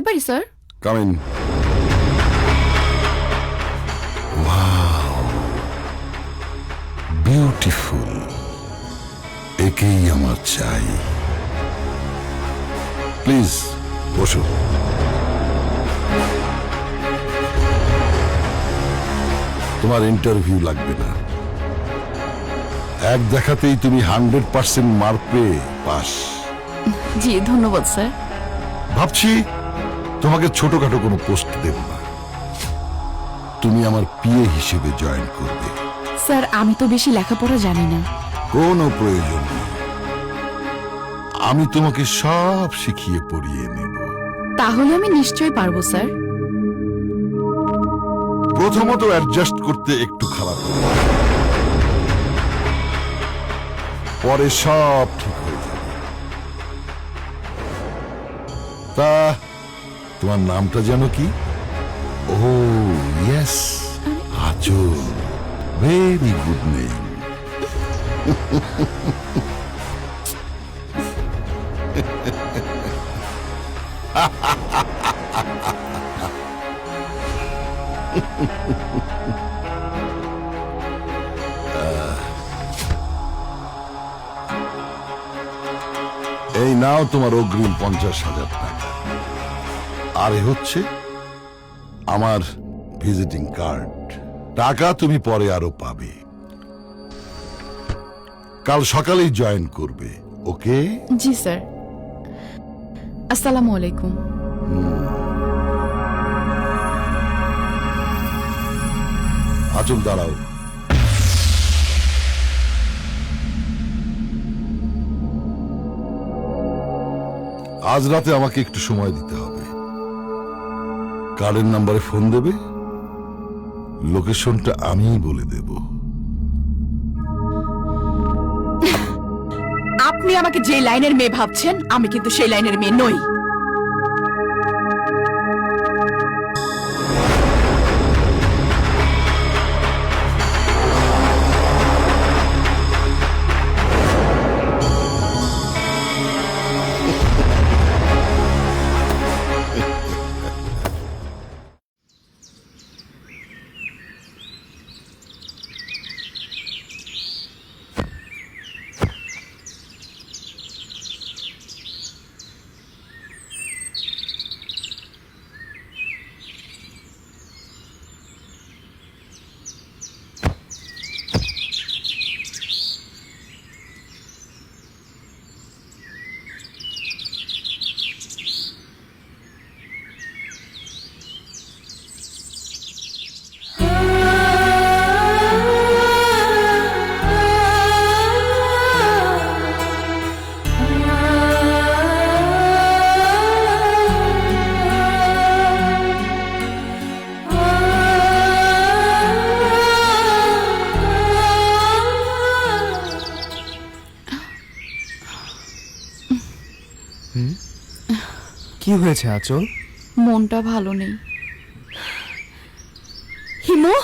আসতে পারি sir? Come in beautiful একেই আমার চাই। প্লিজ বসো। তোমার ইন্টারভিউ লাগবে না। এক দেখাতেই তুমি হান্ড্রেড পার্সেন্ট মার্ক পেয়ে পাস। জি ধন্যবাদ স্যার। ভাবছি তোমাকে ছোটখাটো কোনো পোস্ট দেব না। তুমি আমার পিএ হিসেবে জয়েন করবে। স্যার আমি তো বেশি লেখাপড়া জানি না। কোনো প্রয়োজন নেই। আমি তোমাকে সব শিখিয়ে পড়িয়ে নেব। তাহলে আমি নিশ্চয়ই পারব স্যার। প্রথমত অ্যাডজাস্ট করতে একটু খারাপ পরে সব ঠিক হয়ে যাবে। তা তোমার নামটা যেন কি? ও yes Achol very good name এই নাও তোমার অগ্রিম পঞ্চাশ হাজার টাকা। আর এ হচ্ছে আমার ভিজিটিং কার্ড টাকা তুমি পরে আরও পাবে। কাল সকালেই জয়েন করবে ওকে? জি স্যার। আসসালামু আলাইকুম। আচল দাঁড়াও। আজ রাতে আমাকে একটু সময় দিতে হবে। কার্ডের নাম্বারে ফোন দেবে? লোকেশনটা আমিই বলে দেব। আপনি আমাকে যে লাইনের মেয়ে ভাবছেন, আমি কিন্তু সেই লাইনের মেয়ে নই। হয়েছে আচল? মনটা ভালো নেই। হিমু?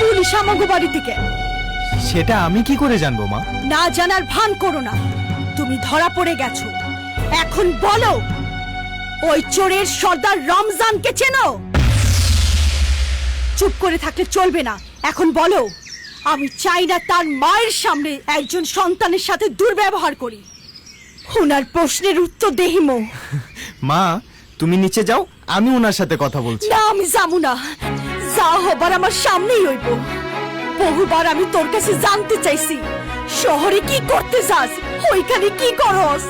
পুলিশ আমাগো বাড়ি থেকে। সেটা আমি কি করে জানব মা? না জানার ভান করো না। তুমি ধরা পড়ে গেছো। এখন বলো ওই চোরের সর্দার রমজানকে চেনো? চুপ করে থাকলে চলবে না। এখন বলো আমি চাই না তার মায়ের সামনে একজন সন্তানের সাথে দুর্ব্যবহার করি। ওনার প্রশ্নের উত্তর দেহিমো মা তুমি নিচে যাও আমি ওনার সাথে কথা বলছি। না আমি যাব না। যা হবার আমার সামনেই হইব। বহুবার আমি তোর কাছে জানতে চাইছি শহরে কি করতে যাস ওইখানে কি করস?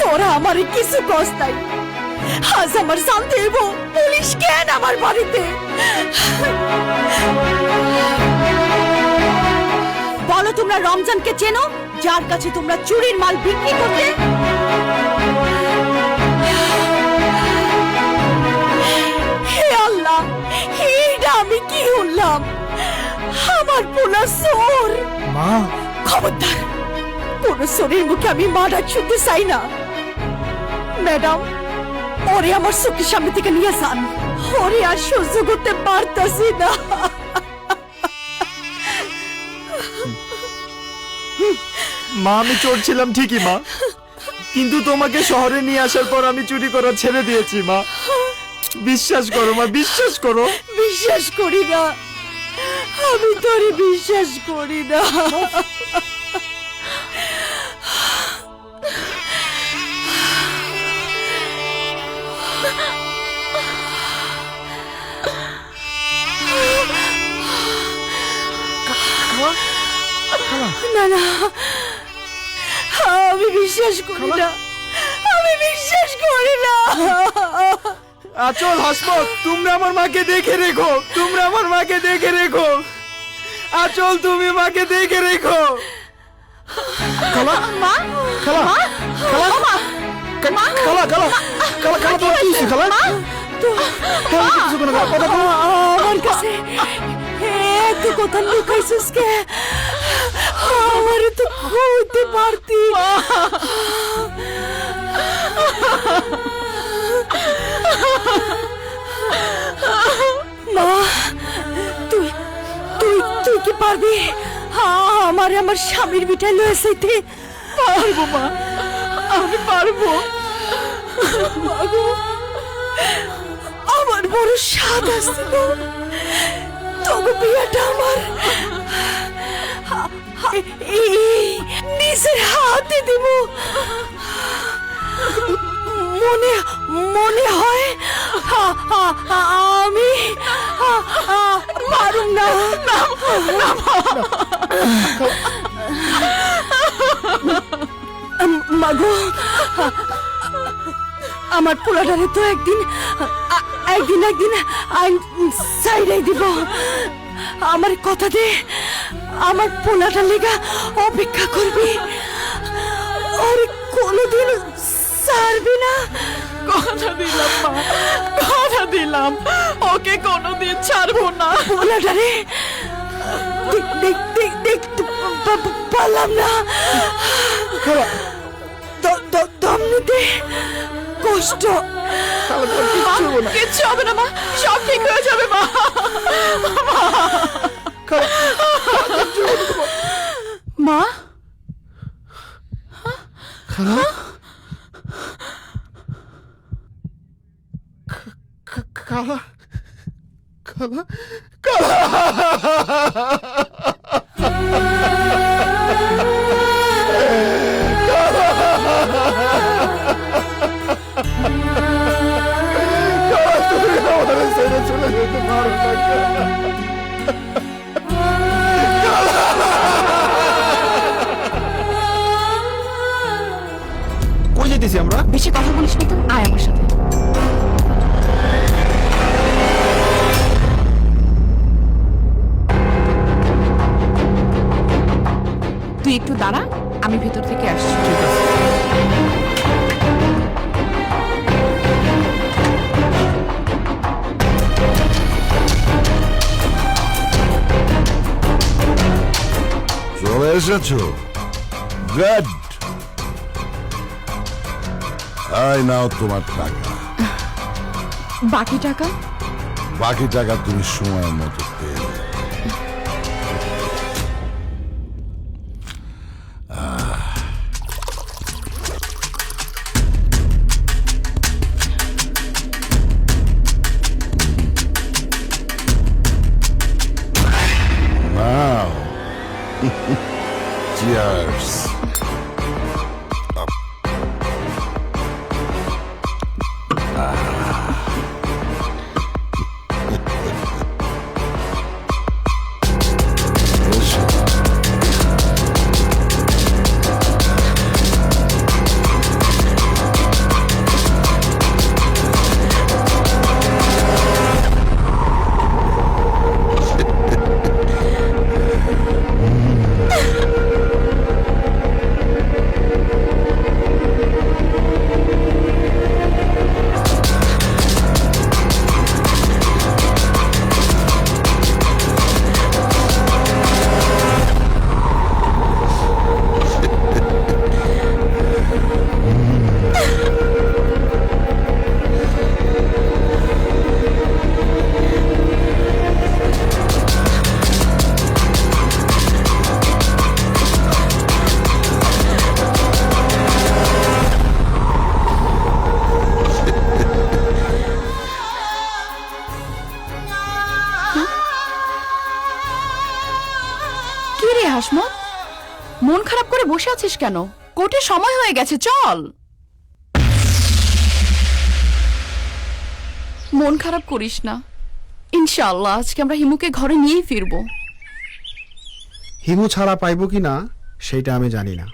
তোরা আমারে কিছু কস নাই। আজ আমার জানতে হইব পুলিশ কেন আমার বাড়িতে? বলো তোমরা রমজানকে চেনো? যার কাছে তোমরা চুরির মাল বিক্রি করতে? হে আল্লাহ এইটা আমি কি হলাম? আমার পোলা সোর। মা। খবরদার কোন সোরের মুখে আমি মারা শুনতে চাই না। ম্যাডাম ওরে আমার চোখের সামনে থেকে নিয়ে যান। ওরে আর সহ্য করতে পারতাছি না। মা আমি চোর ছিলাম ঠিকই মা। কিন্তু তোমাকে শহরে নিয়ে আসার পর আমি চুরি করা ছেড়ে দিয়েছি মা। বিশ্বাস করো মা বিশ্বাস করো। বিশ্বাস করি না। আমি তোরে বিশ্বাস করি না। না না। আমি বিশ্বাস করি না। আমি বিশ্বাস করি না। আচল হাসমত তোমরা আমার মাকে দেখে রেখো। তোমরা আমার মাকে দেখে রেখো। আচল তুমি মাকে দেখে রেখো। খালা মা খালা খালা। খালা খালা খালা খালা খালা তোমার কি খালা? তো কিছু কোনো কথা আমার কাছে এত কথা লুকাইছিস কে? আমার তো কইতে পারতি। মা তুই তুই তুই কি পারবি? আমার আমার স্বামীর বিটাই লয়ে যাইতে। পারব মা। আমি পারব। আমার বড় স্বাদ আসছিল তবে বিয়েটা আমার। নিজের হাতে দেব। মনে মনে হয় আমি পারুম না। মাগো, আমার পোলাটারে তো একদিন একদিন একদিন আইন সাইডাই দিব। আমার কথা দে আমার পোলাটা লেগা অপেক্ষা করবি। ওর কোনোদিন ছাড়বি না। কথা দিলাম মা কথা দিলাম। ওকে কোনোদিন ছাড়বো না। পোলাটারে দেখ দেখ দেখ পা- পা- পারলাম না। দম নিতে কষ্ট মা, কিচ্ছু হবে না মা। সব ঠিক হয়ে যাবে মা। মা। খালা? খালা? চলে কই যেতেছি আমরা? বেশি কথা বলিস না তো আয় আমার সাথে। তুই একটু দাঁড়া আমি ভেতর থেকে আসছি। ঠিক আছে। এসেছ? গুড আই নাও তোমার টাকা। বাকি টাকা? বাকি টাকা তুমি সময় মতো কেন? কোর্টে সময় হয়ে গেছে চল। মন খারাপ করিস না। ইনশাআল্লাহ আজকে আমরা হিমুকে ঘরে নিয়েই ফিরবো। হিমু ছাড়া পাইব কি না সেইটা আমি জানি না।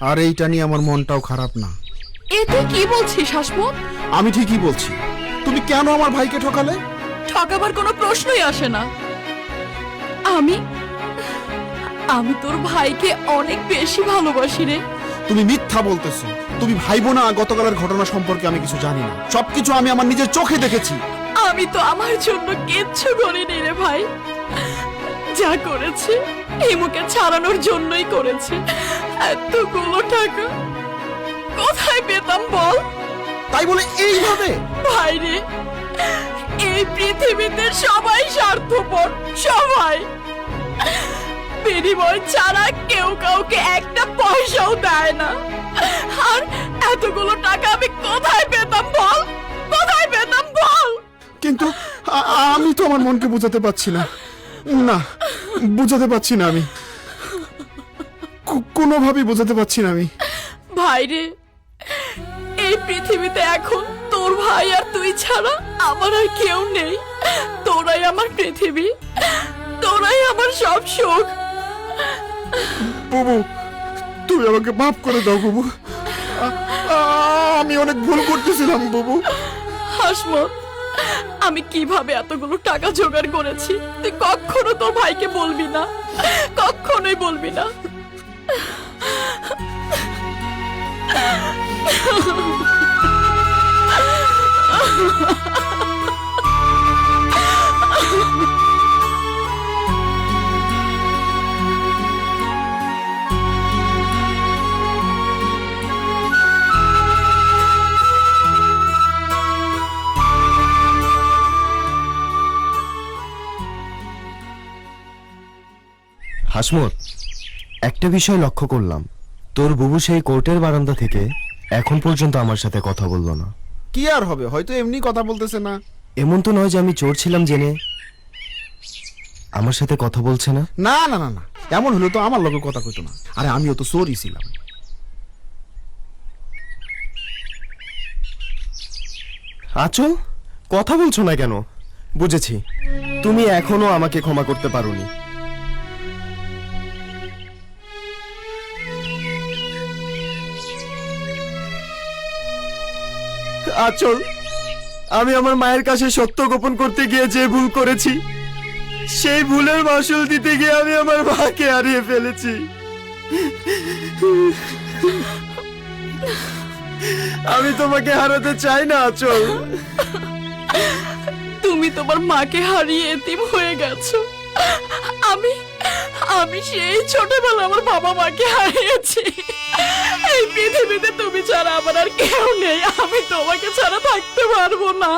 আর এইটা নিয়ে আমার মনটাও খারাপ না। এ তুই কি বলছিস হাসমত? আমি ঠিকই বলছি। তুমি কেন আমার ভাইকে ঠকালে? ঠকাবার কোনো প্রশ্নই আসে না। আমি আমি তোর ভাইকে অনেক বেশি ভালোবাসি রে। তুমি মিথ্যা বলতেছো। তুমি ভাইবো না গতকালের ঘটনা সম্পর্কে আমি কিছু জানি না। সবকিছু আমি আমার নিজের চোখে দেখেছি। আমি তো আমার জন্য কিচ্ছু করিনি রে ভাই। যা করেছে হিমুকে ছাড়ানোর জন্যই করেছে। এতগুলো টাকা কোথায় পেতাম বল? তাই বলে এইভাবে? ভাই রে এই পৃথিবীতে সবাই স্বার্থপর সবাই। বিনিময় ছাড়া কেউ কাউকে একটা পয়সাও দেয় না। আর এতগুলো টাকা আমি কোথায় পেতাম বল? কোথায় পেতাম বল? কিন্তু আমি তো আমার মনকে বোঝাতে পারছি না। না বোঝাতে পারছি না আমি। কোনোভাবেই বোঝাতে পারছি না আমি। ভাইরে এই পৃথিবীতে এখন তোর ভাই আর তুই ছাড়া আমার আর কেউ নেই। তোরাই আমার পৃথিবী। তোরাই আমার সব সুখ। বুবু তুই আমাকে মাফ করে দাও বুবু। আমি অনেক ভুল করতেছিলাম বুবু। হাসমত আমি কীভাবে এতগুলো টাকা জোগাড় করেছি? তুই কখনো তোর ভাইকে বলবি না। কখনোই বলবি না। হাসমত, একটা বিষয় লক্ষ্য করলাম। তোর বুবু সেই কোর্টের বারান্দা থেকে এখন পর্যন্ত আমার সাথে কথা বলল না। কি আর হবে? হয়তো এমনি কথা বলতেছে না। এমন তো নয় যে আমি চোর ছিলাম জেনে। আমার সাথে কথা বলছে না? না না না না। এমন হলো তো আমার লগে কথা কইতো না। আরে আমিও তো চোরই ছিলাম। আচল কথা বলছো না কেন? বুঝেছি। তুমি এখনও আমাকে ক্ষমা করতে পারোনি। আচল আমি আমার মায়ের কাছে সত্য গোপন করতে গিয়ে যে ভুল করেছি, সেই ভুলের মাসুল দিতে গিয়ে আমি আমার মাকে হারিয়ে ফেলেছি। আমি তোমাকে হারাতে চাই না আচল তুমি তোমার মাকে হারিয়ে এতিম হয়ে গেছো। আমি আমি সেই ছোটবেলা আমার বাবা মাকে হারিয়েছি। এই পৃথিবীতে তুমি ছাড়া আমার আর কেউ নেই। আমি তোমাকে ছাড়া থাকতে পারব না।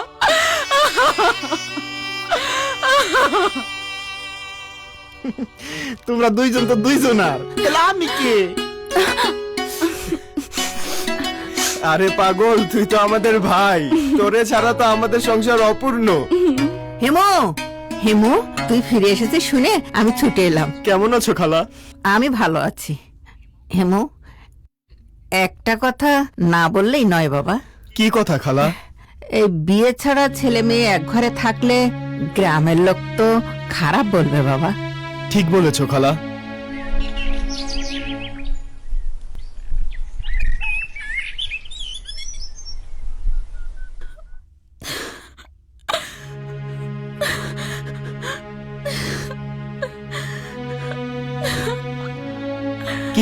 তোমরা দুইজন তো দুইজন আর তাহলে আমি কে? আরে পাগল তুই তো আমাদের ভাই। তোরে ছাড়া তো আমাদের সংসার অপূর্ণ। হেমো হেমো তুই ফিরে এসেছে শুনে আমি ছুটে এলাম। কেমন আছো খালা? আমি ভালো আছি। হেমু একটা কথা না বললেই নয় বাবা। কি কথা খালা? এই বিয়ে ছাড়া ছেলে মেয়ে এক ঘরে থাকলে গ্রামের লোক তো খারাপ বলবে বাবা। ঠিক বলেছ খালা।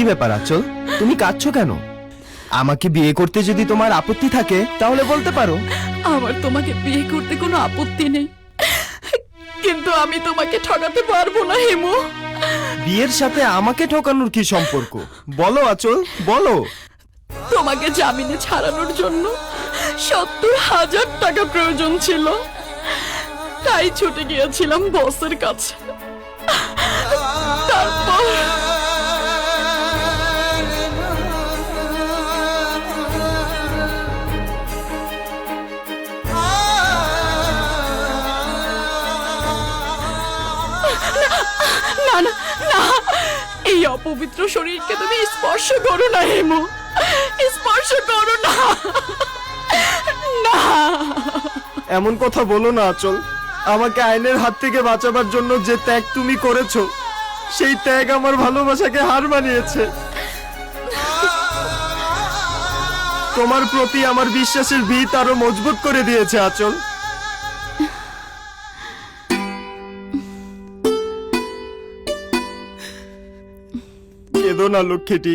কি ব্যাপার আচল? তুমি কাঁদছো কেন? আমাকে বিয়ে করতে যদি তোমার আপত্তি থাকে তাহলে বলতে পারো। আমার তোমাকে বিয়ে করতে কোনো আপত্তি নেই। কিন্তু আমি তোমাকে ঠকাতে পারব না হেমু। বিয়ের সাথে আমাকে ঠকানোর কি সম্পর্ক? বলো আচল বলো। তোমাকে জামিনে ছাড়ানোর জন্য সত্তর হাজার টাকা প্রয়োজন ছিল। তাই ছুটে গিয়েছিলাম বসের কাছে। অপবিত্র শরীরকে তুমি স্পর্শ করো না, হেমু। স্পর্শ করো না। না। এমন কথা বলো না, আচল। আমাকে আইনের হাত থেকে বাঁচাবার জন্য যে ত্যাগ তুমি করেছ, সেই ত্যাগ আমার ভালোবাসাকে হার মানিয়েছে। তোমার প্রতি আমার বিশ্বাসের ভিত আরও মজবুত করে দিয়েছে, আচল। না লক্ষ্মীটি?